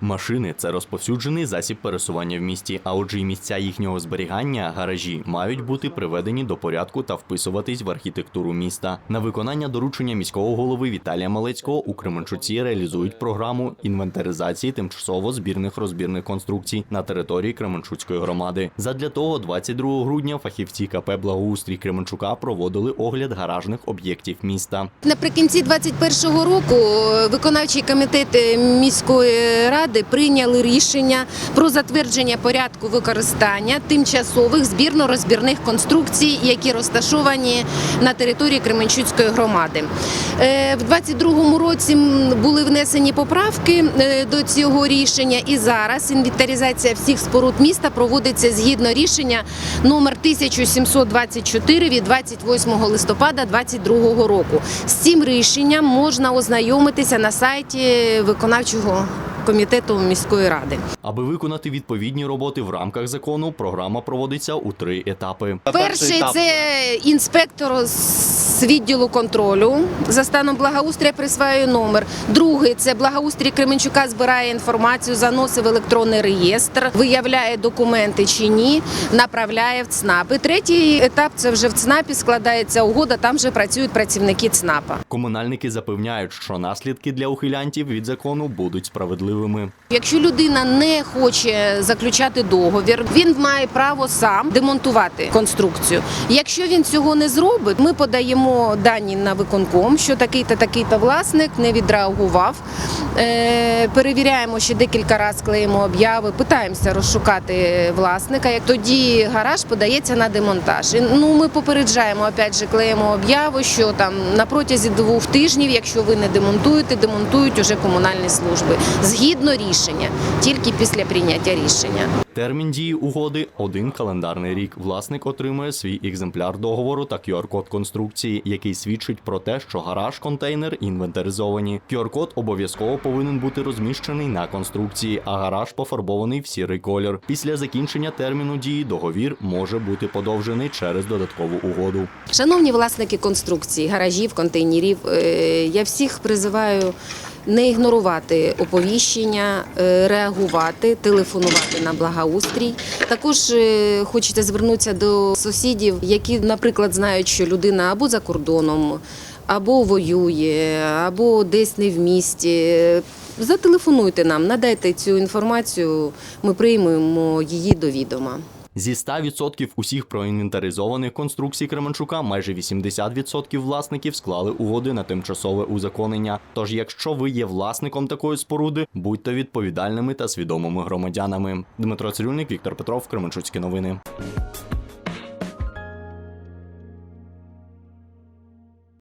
Машини це розповсюджений засіб пересування в місті, а отже, і місця їхнього зберігання, гаражі, мають бути приведені до порядку та вписуватись в архітектуру міста. На виконання доручення міського голови Віталія Малецького у Кременчуці реалізують програму інвентаризації тимчасово збірних розбірних конструкцій на території Кременчуцької громади. Задля того, 22 грудня фахівці КП Благоустрій Кременчука проводили огляд гаражних об'єктів міста. Наприкінці 2021 року е, виконавчий комітет е, міської ради прийняли рішення про затвердження порядку використання тимчасових збірно-розбірних конструкцій, які розташовані на території Кременчуцької громади. Е, В 2022 році були внесені поправки е, до цього рішення, і зараз інвентаризація всіх споруд міста проводиться згідно рішення номер 1724 від 28 листопада 2022 року. З цим рішенням можна ознайомитися на сайті виконавчого комітету міської ради. Аби виконати відповідні роботи в рамках закону, програма проводиться у три етапи. Перший це інспектор з відділу контролю за станом благоустрія присваює номер. Другий це благоустрій Кременчука збирає інформацію, заносить в електронний реєстр, виявляє документи чи ні, направляє в ЦНАП. І третій етап це вже в ЦНАПі складається угода. Там вже працюють працівники ЦНАПа. Комунальники запевняють, що наслідки для ухилянтів від закону будуть справедливими. Якщо людина не хоче заключати договір, він має право сам демонтувати конструкцію. Якщо він цього не зробить, ми подаємо дані на виконком, що такий-то такий-то власник не відреагував. Е, перевіряємо ще декілька разів, клеїмо обяви, питаємося розшукати власника. Як тоді гараж подається на демонтаж. І, ну ми попереджаємо опять же, клеїмо об'яву, що там на протязі двох тижнів, якщо ви не демонтуєте, демонтують уже комунальні служби згідно рішення, тільки після прийняття рішення. Термін дії угоди один календарний рік. Власник отримує свій екземпляр договору та QR-код конструкції, який свідчить про те, що гараж, контейнер інвентаризовані. QR-код обов'язково повинен бути розміщений на конструкції, а гараж пофарбований в сірий колір. Після закінчення терміну дії договір може бути подовжений через додаткову угоду. Шановні власники конструкцій, гаражів, контейнерів, е, я всіх призиваю не ігнорувати оповіщення, е, реагувати, телефонувати на благоустрій. Також е, хочеться звернутися до сусідів, які, наприклад, знають, що людина або за кордоном, або воює, або десь не в місті. Зателефонуйте нам, надайте цю інформацію, ми приймемо її до відома. Зі 100% усіх проінвентаризованих конструкцій Кременчука майже 80% власників склали угоди на тимчасове узаконення. Тож, якщо ви є власником такої споруди, будьте відповідальними та свідомими громадянами. Дмитро Цирюльник, Віктор Петров, Кременчуцькі новини.